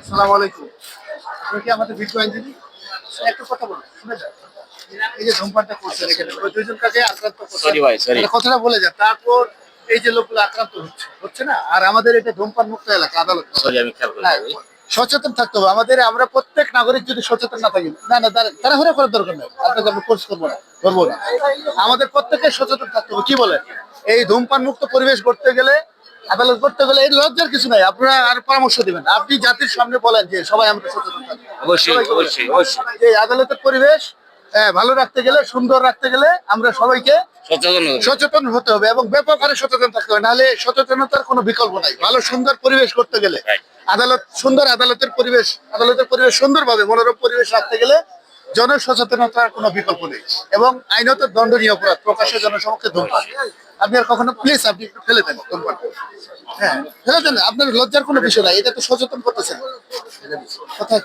আসসালামু আলাইকুম। আপনি কি আমাদের ভিডিও আইনজীবী? একটু কথা বলুন শুনে যান। এই যে ধূমপানটা করছেন এখানে ওই আক্রান্ত করছেন। কথাটা বলে যান তারপর এই যে লোকগুলো আক্রান্ত হচ্ছে হচ্ছে না? আর আমাদের এটা ধূমপান মুক্ত এলাকা আদালত। সরি আমি খেয়াল করি সচেতন থাকতে হবে। আমাদের আমরা প্রত্যেক নাগরিক যদি সচেতন না থাকি না না তারা তাড়াহুড়া করার দরকার নেই। আপনাকে আমরা কোর্স করব না করব না। আমাদের প্রত্যেকের সচেতন থাকতে হবে। কি বলে? এই ধূমপান মুক্ত পরিবেশ করতে গেলে আদালত করতে গেলে এই লজ্জার কিছু নাই। আপনারা আর পরামর্শ দিবেন। আপনি জাতির সামনে বলেন যে সবাই আমরা সচেতন অবশ্যই এই আদালতের পরিবেশ হ্যাঁ, ভালো রাখতে গেলে সুন্দর রাখতে গেলে আমরা সবাইকে সচেতন হতে হবে। সচেতন হতে হবে এবং ব্যাপক হারে সচেতন থাকতে হবে। নাহলে সচেতনতার কোনো বিকল্প নাই। ভালো সুন্দর পরিবেশ করতে গেলে. আদালত, সুন্দর আদালতের পরিবেশ আদালতের পরিবেশ সুন্দরভাবে মনোরম পরিবেশ রাখতে গেলে জনসচেতনতার কোনো বিকল্প নেই এবং আইনত দণ্ডনীয় অপরাধ প্রকাশ্যে জনসমক্ষে ধূমপান। আপনি আর কখনো প্লিজ আপনি একটু ফেলে দেন ধূমপান। হ্যাঁ ফেলে দেন আপনার লজ্জার কোনো বিষয় নাই, এটা তো সচেতন করতেছেন। কোথায় কোথায়?